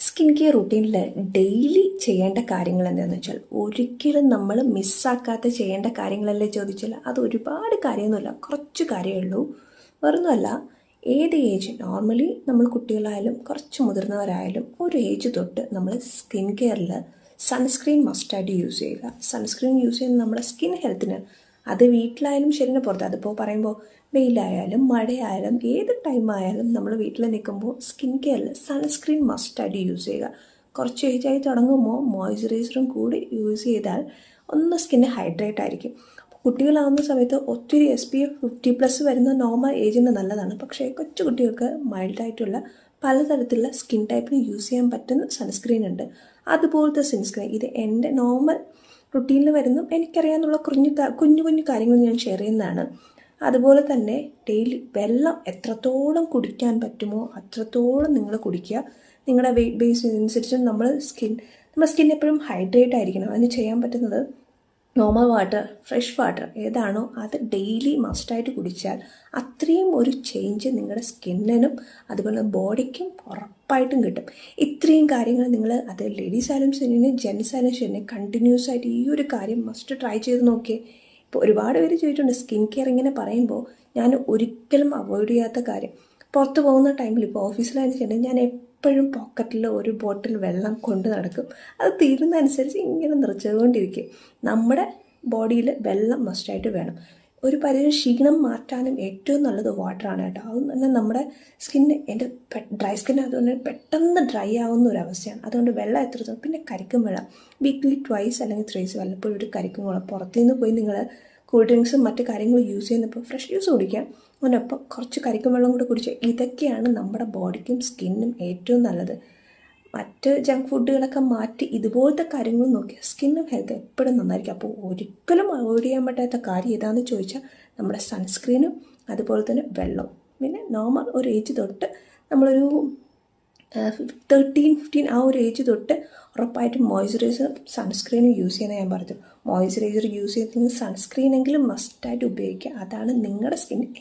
Skin care റുട്ടീനിൽ daily ചെയ്യേണ്ട കാര്യങ്ങൾ എന്താണെന്ന് വെച്ചാൽ ഒരിക്കലും നമ്മൾ മിസ്സാക്കാത്ത ചെയ്യേണ്ട കാര്യങ്ങളല്ലേ ചോദിച്ചാൽ അത് ഒരുപാട് കാര്യമൊന്നുമില്ല. കുറച്ച് കാര്യമേ ഉള്ളൂ. വേറൊന്നുമല്ല ഏത് ഏജ്? നോർമലി നമ്മൾ കുട്ടികളായാലും കുറച്ച് മുതിർന്നവരായാലും ഒരു ഏജ് തൊട്ട് നമ്മൾ സ്കിൻ കെയറിൽ സൺസ്ക്രീൻ മസ്റ്റായിട്ട് യൂസ് ചെയ്യുക. സൺസ്ക്രീൻ യൂസ് ചെയ്യുന്നത് നമ്മുടെ സ്കിൻ ഹെൽത്തിന് അത് വീട്ടിലായാലും ശരിനെ പുറത്ത്. അതിപ്പോൾ പറയുമ്പോൾ വെയിലായാലും മഴയായാലും ഏത് ടൈം ആയാലും നമ്മൾ വീട്ടിൽ നിൽക്കുമ്പോൾ സ്കിൻ കെയറിൽ സൺസ്ക്രീൻ മസ്റ്റായിട്ട് യൂസ് ചെയ്യുക. കുറച്ച് ഏജായി തുടങ്ങുമ്പോൾ മോയ്സ്ചറൈസറും കൂടി യൂസ് ചെയ്താൽ ഒന്ന് സ്കിൻ ഹൈഡ്രേറ്റ് ആയിരിക്കും. കുട്ടികളാവുന്ന സമയത്ത് ഒത്തിരി S P F fifty plus വരുന്ന നോർമൽ ഏജിന് നല്ലതാണ്. പക്ഷേ കൊച്ചു കുട്ടികൾക്ക് മൈൽഡായിട്ടുള്ള പലതരത്തിലുള്ള സ്കിൻ ടൈപ്പിന് യൂസ് ചെയ്യാൻ പറ്റുന്ന സൺസ്ക്രീൻ ഉണ്ട്. അതുപോലത്തെ സൺസ്ക്രീൻ ഇത് എന്റെ നോർമൽ റുട്ടീനിൽ വരുന്ന. എനിക്കറിയാമെന്നുള്ള കുഞ്ഞു കുഞ്ഞു കുഞ്ഞു കാര്യങ്ങൾ ഞാൻ ഷെയർ ചെയ്യുന്നതാണ്. അതുപോലെ തന്നെ ഡെയിലി വെള്ളം എത്രത്തോളം കുടിക്കാൻ പറ്റുമോ അത്രത്തോളം നിങ്ങൾ കുടിക്കുക. നിങ്ങളുടെ വെയിറ്റ് ബേസ് അനുസരിച്ച് നമ്മൾ സ്കിൻ നമ്മുടെ സ്കിൻ എപ്പോഴും ഹൈഡ്രേറ്റ് ആയിരിക്കണം. അതിന് ചെയ്യാൻ പറ്റുന്നത് നോർമൽ വാട്ടർ ഫ്രഷ് വാട്ടർ ഏതാണോ അത് ഡെയിലി മസ്റ്റായിട്ട് കുടിച്ചാൽ അത്രയും ഒരു ചേഞ്ച് നിങ്ങളുടെ സ്കിന്നിനും അതുപോലെ ബോഡിക്കും ഉറപ്പായിട്ടും കിട്ടും. ഇത്രയും കാര്യങ്ങൾ നിങ്ങൾ അത് ലേഡീസ് ആയാലും ശരി ജെൻസ് ആയാലും ശരി കണ്ടിന്യൂസ് ആയിട്ട് ഈ ഒരു കാര്യം മസ്റ്റ് ട്രൈ ചെയ്ത് നോക്കിയേ. ഇപ്പോൾ ഒരുപാട് പേര് ചോദിച്ചിട്ടുണ്ട് സ്കിൻ കെയർ ഇങ്ങനെ പറയുമ്പോൾ ഞാൻ ഒരിക്കലും അവോയ്ഡ് ചെയ്യാത്ത കാര്യം. പുറത്ത് പോകുന്ന ടൈമിൽ ഇപ്പോൾ ഓഫീസിലായാലും ശരി ഞാൻ എപ്പോഴും പോക്കറ്റിൽ ഒരു ബോട്ടിൽ വെള്ളം കൊണ്ട് നടക്കും. അത് തീരുന്നതനുസരിച്ച് ഇങ്ങനെ നിറച്ചുകൊണ്ടിരിക്കും. നമ്മുടെ ബോഡിയിൽ വെള്ളം മസ്റ്റായിട്ട് വേണം. ഒരു പരിധി ക്ഷീണം മാറ്റാനും ഏറ്റവും നല്ലത് വാട്ടറാണ് കേട്ടോ. അത് തന്നെ നമ്മുടെ സ്കിന്ന് എന്റെ ഡ്രൈ സ്കിൻ അതുകൊണ്ട് പെട്ടെന്ന് ഡ്രൈ ആവുന്ന ഒരു അവസ്ഥയാണ്. അതുകൊണ്ട് വെള്ളം എത്രത്തോളം പിന്നെ കരിക്കും വെള്ളം. വീക്ക്ലി ട്വൈസ് അല്ലെങ്കിൽ ത്രീസ് വല്ലപ്പോഴും ഒരു കരിക്കും വെള്ളം പുറത്തുനിന്ന് പോയി നിങ്ങൾ കൂൾ ഡ്രിങ്ക്സും മറ്റ് കാര്യങ്ങളും യൂസ് ചെയ്യുന്നപ്പോൾ ഫ്രഷ് ജ്യൂസ് കുടിക്കാം. അതിനൊപ്പം കുറച്ച് കരിക്കും വെള്ളം കൂടെ കുടിച്ച് ഇതൊക്കെയാണ് നമ്മുടെ ബോഡിക്കും സ്കിന്നും ഏറ്റവും നല്ലത്. മറ്റ് ജങ്ക് ഫുഡുകളൊക്കെ മാറ്റി ഇതുപോലത്തെ കാര്യങ്ങൾ നോക്കിയാൽ സ്കിന്നും ഹെൽത്ത് എപ്പോഴും നന്നായിരിക്കും. അപ്പോൾ ഒരിക്കലും അവോയ്ഡ് ചെയ്യാൻ പറ്റാത്ത കാര്യം ഏതാണെന്ന് ചോദിച്ചാൽ നമ്മുടെ സൺസ്ക്രീനും അതുപോലെ തന്നെ വെള്ളവും. പിന്നെ നോർമൽ ഒരു ഏജ് തൊട്ട് നമ്മളൊരു തേർട്ടീൻ ഫിഫ്റ്റീൻ ആ ഒരു ഏജ് തൊട്ട് ഉറപ്പായിട്ടും മോയ്സ്ചറൈസർ സൺസ്ക്രീനും യൂസ് ചെയ്യാൻ ഞാൻ പറഞ്ഞു. മോയ്സ്ചറൈസർ യൂസ് ചെയ്തില്ലെങ്കിൽ സൺസ്ക്രീനെങ്കിലും മസ്റ്റായിട്ട് ഉപയോഗിക്കുക. അതാണ് നിങ്ങളുടെ സ്കിൻ